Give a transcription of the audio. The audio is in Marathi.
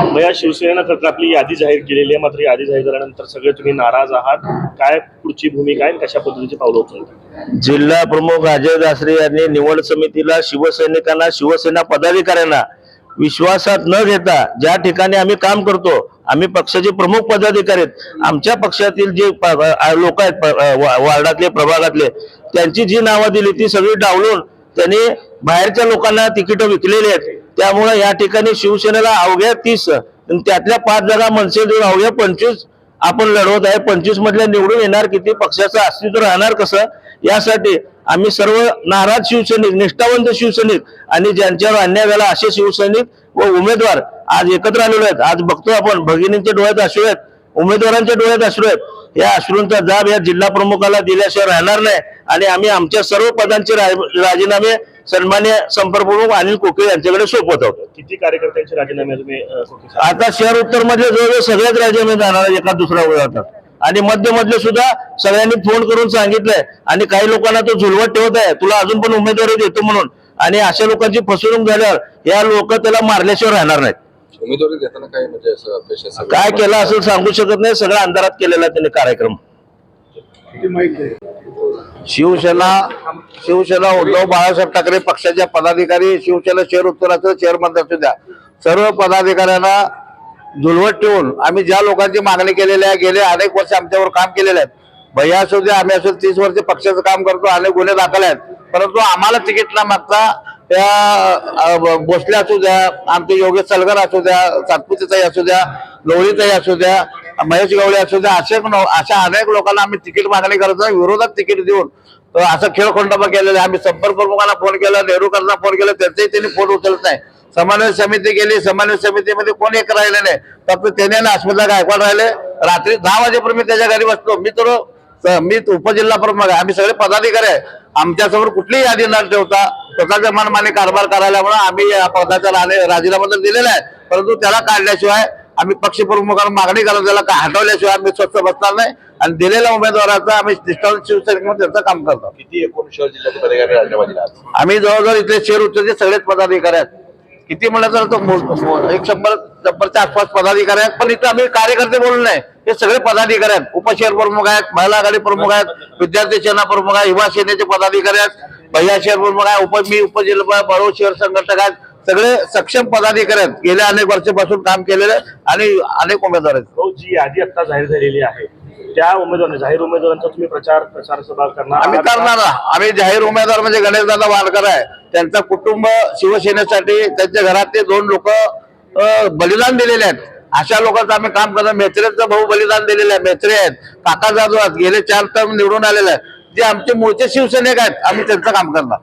मग या शिवसेनेनं खरं तर आपली यादी जाहीर केलेली आहे. मात्र यादी जाहीर झाल्यानंतर सगळे तुम्ही नाराज आहात. काय पुढची भूमिका आहे आणि कशा पद्धतीची पावलं उचलता जिल्हा प्रमुख अजय दासरे यांनी निवड समितीला शिवसैनिकांना शिवसेना पदाधिकाऱ्यांना विश्वासात न घेता ज्या ठिकाणी आम्ही काम करतो आम्ही पक्षाचे प्रमुख पदाधिकारी आहेत. आमच्या पक्षातील जे लोक आहेत प- वार्डातले प्रभागातले त्यांची जी नावं दिली ती सगळी डावलून त्यांनी बाहेरच्या लोकांना तिकीट विकलेली आहेत. त्यामुळे या ठिकाणी शिवसेनेला अवघ्या तीस आणि त्यातल्या पाच जागा मनसे देऊन अवघ्या पंचवीस आपण लढवत आहे. पंचवीस मधल्या निवडून येणार किती पक्षाचं अस्तित्व राहणार कसं? यासाठी आम्ही सर्व नाराज शिवसैनिक निष्ठावंत शिवसैनिक आणि ज्यांच्यावर अन्याय झाला असे शिवसैनिक व उमेदवार आज एकत्र आलेलो आहेत. आज बघतो आपण भगिनींच्या डोळ्यात अश्रू आहेत उमेदवारांच्या डोळ्यात अश्रू आहेत. या अश्रूंचा जाब या जिल्हा प्रमुखाला दिल्याशिवाय राहणार नाही आणि आम्ही आमच्या सर्व पदांचे राज- राजीनामे सन्मान्य संपर्क प्रमुख अनिल कोके यांच्याकडे सोपवत. आहोत किती कार्यकर्त्यांचे राजीनामे तुम्ही? आता शहर उत्तरमध्ये जवळजवळ सगळ्याच राज्यामध्ये जाणार आहेत एका दुसऱ्या जातात आणि मध्य मधले सुद्धा सगळ्यांनी फोन करून सांगितलंय. आणि काही लोकांना तो झुलवत ठेवत आहे. तुला अजून पण उमेदवारी देतो म्हणून. आणि अशा लोकांची फसवणूक झाल्यावर या लोक त्याला मारल्याशिवाय राहणार नाहीत. उमेदवारी देताना काय म्हणजे असं? काय केलं असेल सांगू शकत नाही. सगळं अंधारात केलेला आहे त्यांनी कार्यक्रम. शिवसेना शिवसेना उद्धव बाळासाहेब ठाकरे पक्षाच्या पदाधिकारी शिवसेना शहर उत्तराचं चेअरमन असू द्या. सर्व पदाधिकाऱ्यांना दुलवत ठेवून आम्ही ज्या लोकांची मागणी केलेली आहे गेले अनेक वर्ष आमच्यावर काम केलेले आहेत. भैया असू द्या आम्ही असू तीस वर्ष पक्षाचं काम करतो अनेक गुन्हे दाखल आहेत. परंतु आम्हाला तिकीट न मागता त्या भोसले असू द्या आमचे योगेश सलगर असू द्या सातपुतीचाही असू द्या लोहरीचाही असू द्या महेश गवळे असू द्या असे न- अशा अनेक लोकांना आम्ही तिकीट मागणी करतो विरोधात तिकीट देऊन. तर असं खेळखंडोबा केलेला आहे. आम्ही संपर्क प्रमुखांना फोन केला नेहरूकरांना फोन केला त्याचेही त्यांनी फोन उचलत नाही. समन्वय समिती गेली समन्वय समितीमध्ये कोण एक राहिले नाही. फक्त त्याने ना अस्मिता गायकवाड राहिले. रात्री दहा वाजेपर्यंत मी त्याच्या घरी बसतो मी तर मी उपजिल्हा प्रमुख आहे. आम्ही सगळे पदाधिकारी आहे. आमच्यासमोर कुठलीही यादी न ठेवता स्वतःच्या मनमानी कारभार करायल्यामुळे आम्ही या पदाचा राणे- राजीनामा दिलेला आहे. परंतु त्याला काढल्याशिवाय आम्ही पक्षप्रमुखांना मागणी करत त्याला का- हटवल्याशिवाय आम्ही स्वच्छ बसणार नाही. आणि दिलेल्या उमेदवाराचं आम्ही निष्ठावंत शिवसैनिक त्यांचं काम करतो. किती एकूण शहर जिल्ह्याचे पदाधिकारी राजीनामा दिला आज? आम्ही जवळजवळ इथले शेर उच्चचे सगळेच पदाधिकारी आहेत. किती म्हणलं तर तो एक शंभर शंभरच्या आसपास पदाधिकारी आहेत. पण इथं आम्ही कार्यकर्ते बोलून नाही. हे सगळे पदाधिकारी आहेत. उपशहर प्रमुख आहेत महिला आघाडी प्रमुख आहेत विद्यार्थी सेना प्रमुख आहे युवा सेनेचे पदाधिकारी आहेत. भैया शहर प्रमुख आहे उप मी उपजिल्हा बरोबर शहर संघटक आहेत. सगळे सक्षम पदाधिकारी आहेत गेल्या अनेक वर्षापासून काम केलेले आणि अनेक उमेदवार आहेत. जी यादी आता जाहीर झालेली आहे त्या उमेदवार जाहीर उमेदवारांचा तुम्ही प्रचार प्रचार सभा करणार आम्ही? करणार. आम्ही जाहीर उमेदवार म्हणजे गणेशदादा वाडकर आहे. त्यांचं कुटुंब शिवसेनेसाठी त्यांच्या घरातले दोन लोक बलिदान दिलेले आहेत. अशा लोकांचं आम्ही काम करणार. मेत्रेचं भाऊ बलिदान दिलेलं आहे. मेत्रे आहेत काका जाधव आहेत. गेले चार टर्म निवडून आलेले आहेत. जे आमचे मूळचे शिवसैनिक आहेत आम्ही त्यांचं काम करणार.